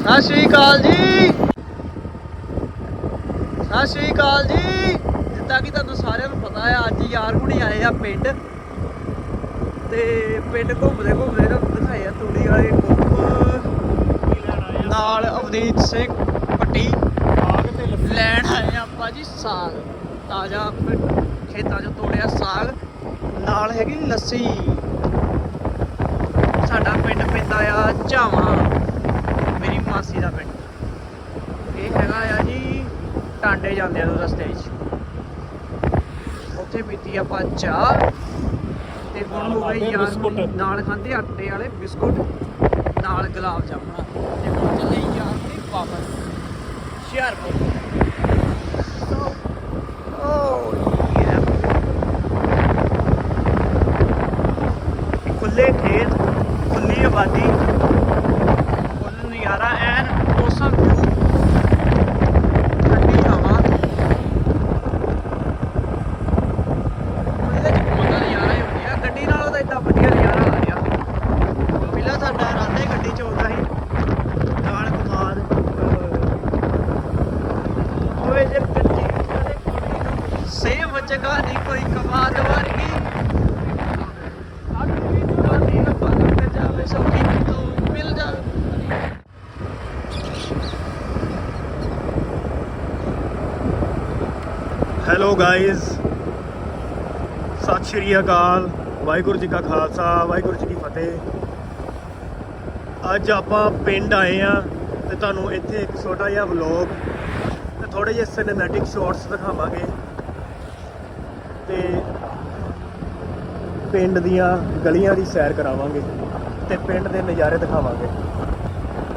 ਸਤਿ ਸ਼੍ਰੀ ਅਕਾਲ ਜੀ। ਸਤਿ ਸ਼੍ਰੀ ਅਕਾਲ ਜੀ। ਜਿੱਦਾਂ ਕਿ ਤੁਹਾਨੂੰ ਸਾਰਿਆਂ ਨੂੰ ਪਤਾ ਆ ਅੱਜ ਯਾਰ ਹੁਣੇ ਆਏ ਆ ਪਿੰਡ। ਤੇ ਪਿੰਡ ਘੁੰਮਦੇ ਘੁੰਮਦੇ ਨਾ ਦਿਖਾਏ ਆ ਤੂੜੀ ਵਾਲੇ ਕੁੱਪ ਨਾਲ ਅਵਨੀਤ ਸਿੰਘ ਪੱਟੀ। ਲੈਣ ਆਏ ਆਪਾਂ ਜੀ ਸਾਗ। ਤਾਜ਼ਾ ਖੇਤਾਂ 'ਚੋਂ ਤੋੜਿਆ ਸਾਗ। ਨਾਲ ਹੈਗੀ ਲੱਸੀ। ਸਾਡਾ ਪਿੰਡ ਪੈਂਦਾ ਆ ਝਾਵਾਂ। ਮਾਸੀ ਦਾ ਪਿੰਡ। ਇਹ ਹੈਗਾ ਆ ਜੀ ਟਾਂਡੇ ਜਾਂਦੇ ਆ ਰਸਤੇ 'ਚ ਉੱਥੇ ਪੀਤੀ ਆਪਾਂ ਚਾਹ ਤੇ ਹੁਣ ਹੋ ਗਈ ਯਾਰ। ਨਾਲ ਖਾਂਦੇ ਆਟੇ ਵਾਲੇ ਬਿਸਕੁਟ ਨਾਲ ਗੁਲਾਬ ਜਾਮਣਾ। ਤੇ ਹੁਣ ਚੱਲੇ ਯਾਰ ਤੇ ਵਾਪਸ ਹੁਸ਼ਿਆਰਪੁਰ। ਯਾ ਖੁੱਲੇ ਖੇਤ ਖੁੱਲੀ ਆਬਾਦੀ ਫੁੱਲ ਨਜ਼ਾਰਾ ਐਨ ਮੌਸਮ ਵਿਊ ਠੰਡੀ ਹਵਾ ਇਹਦੇ ਚ ਬਹੁਤ ਨਜ਼ਾਰਾ ਹੀ ਵਧੀਆ ਗੱਡੀ ਨਾਲੋਂ ਤਾਂ ਇਦਾਂ ਵਧੀਆ ਨਜ਼ਾਰਾ ਆ ਰਿਹਾ ਪਹਿਲਾਂ ਸਾਡਾ ਰਾਤੇ ਗੱਡੀ ਚ ਆਉਂਦਾ ਸੀ ਨਾਲ ਕਮਾਦ ਓਏ ਜੇ ਗੱਡੀ ਕਦੇ ਕੁੜੀ ਨੂੰ ਸੇਮ ਜਗ੍ਹਾ ਨਹੀਂ ਕੋਈ ਕਮਾਦ ਵਰਗੀ ਹੈਲੋ ਗਾਇਜ਼ ਸਤਿ ਸ਼੍ਰੀ ਅਕਾਲ। ਵਾਹਿਗੁਰੂ ਜੀ ਕਾ ਖਾਲਸਾ, ਵਾਹਿਗੁਰੂ ਜੀ ਕੀ ਫਤਿਹ। ਅੱਜ ਆਪਾਂ ਪਿੰਡ ਆਏ ਆ ਤੇ ਤੁਹਾਨੂੰ ਇੱਥੇ ਇੱਕ ਛੋਟਾ ਜਿਹਾ ਵਲੌਗ ਤੇ ਥੋੜੇ ਜਿਹੇ ਸਿਨੇਮੈਟਿਕ ਸ਼ਾਟਸ ਦਿਖਾਵਾਂਗੇ। ਤੇ ਪਿੰਡ ਦੀਆਂ ਗਲੀਆਂ ਦੀ ਸੈਰ ਕਰਾਵਾਂਗੇ ਤੇ ਪਿੰਡ ਦੇ ਨਜ਼ਾਰੇ ਦਿਖਾਵਾਂਗੇ।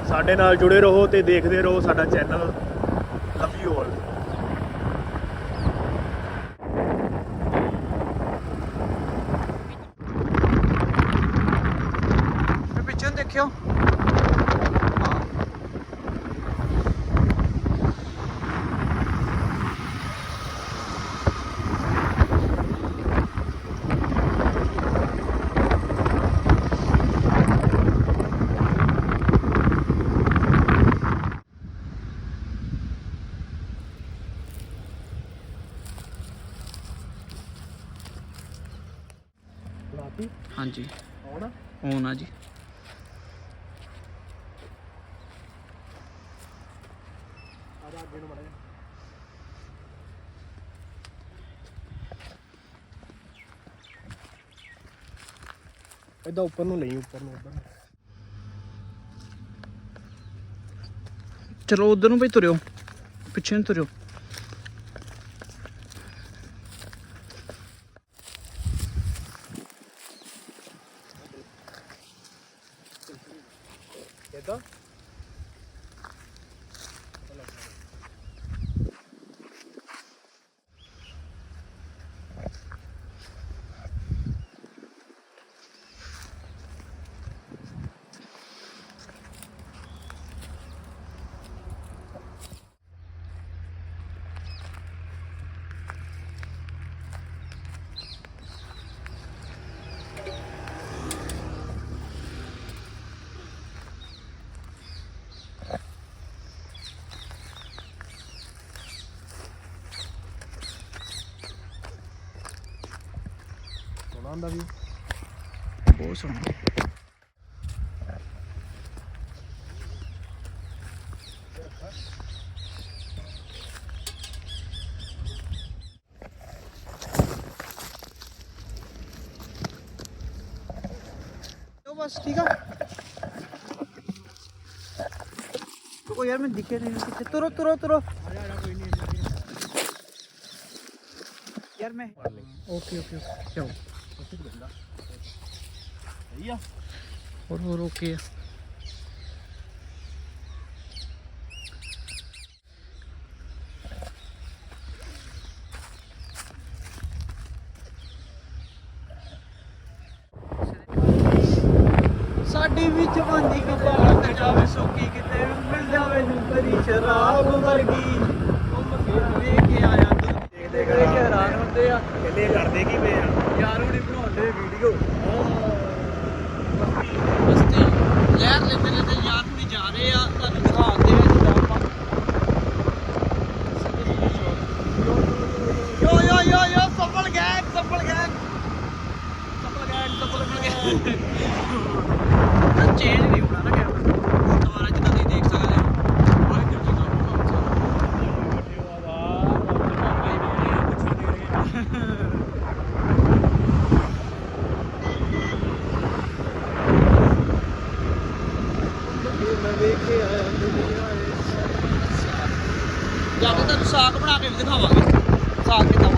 ਸਾਡੇ ਨਾਲ ਜੁੜੇ ਰਹੋ ਤੇ ਦੇਖਦੇ ਰਹੋ ਸਾਡਾ ਚੈਨਲ ਲਵ ਯੂ ਆਲ ਪਿੱਛੇ ਦੇਖਿਓ। ਲਾਤੀ ਹਾਂਜੀ। ਆਉਣਾ? ਜੀ। ਉੱਪਰ ਨੂੰ ਲਈ ਉੱਪਰ ਨੂੰ ਉੱਪਰ ਚਲੋ ਉਧਰ ਨੂੰ ਭਈ ਤੁਰਿਓ। ਪਿੱਛੇ ਨੂੰ ਤੁਰਿਓ। 될까? ਸੋਨਾ ਆਂਦਾ ਵੀ ਬਹੁਤ ਸੋਹਣਾ तो बस ठीक है तो यार मैं दिखे नहीं कितने तुरो तुरो तुरो यार मैं ओके ओके ओके चलो ਹੋਰ ਹੋਰ ਓਕੇ ਆ। ਸਾਡੀ ਵੀ ਜਵਾਨੀ ਕਿਤੇ ਲੱਗ ਜਾਵੇ ਸੋਕੀ ਕਿਤੇ ਮਿਲ ਜਾਵੇ ਨੂੰ ਕਰੀ ਸ਼ਰਾਬ ਵਰਗੀ। ਬਸਤੀ ਲਹਿਰ ਲੈਂਦੇ ਲੈਂਦੇ ਯਾਰ ਵੀ ਜਾ ਰਹੇ ਆ ਤੁਹਾਨੂੰ ਦਿਖਾਉਂਦੇ ਆ ਜਿੱਦਾਂ ਆਪਾਂ। ਯੋ ਯੋ ਯੋ ਯੋ ਸਫਲ ਗੈਂਗ ਸਫਲ ਗੈਂਗ ਸਫਲ ਗੈਂਗ ਸਫਲ ਗੈਂਗ ਚੇਂਜ ਨਹੀਂ ਜਾ ਕੇ ਤੁਹਾਨੂੰ ਸਾਗ ਬਣਾ ਕੇ ਵੀ ਦਿਖਾਵਾਂਗੇ। ਸਾਗ ਕਿਦਾਂ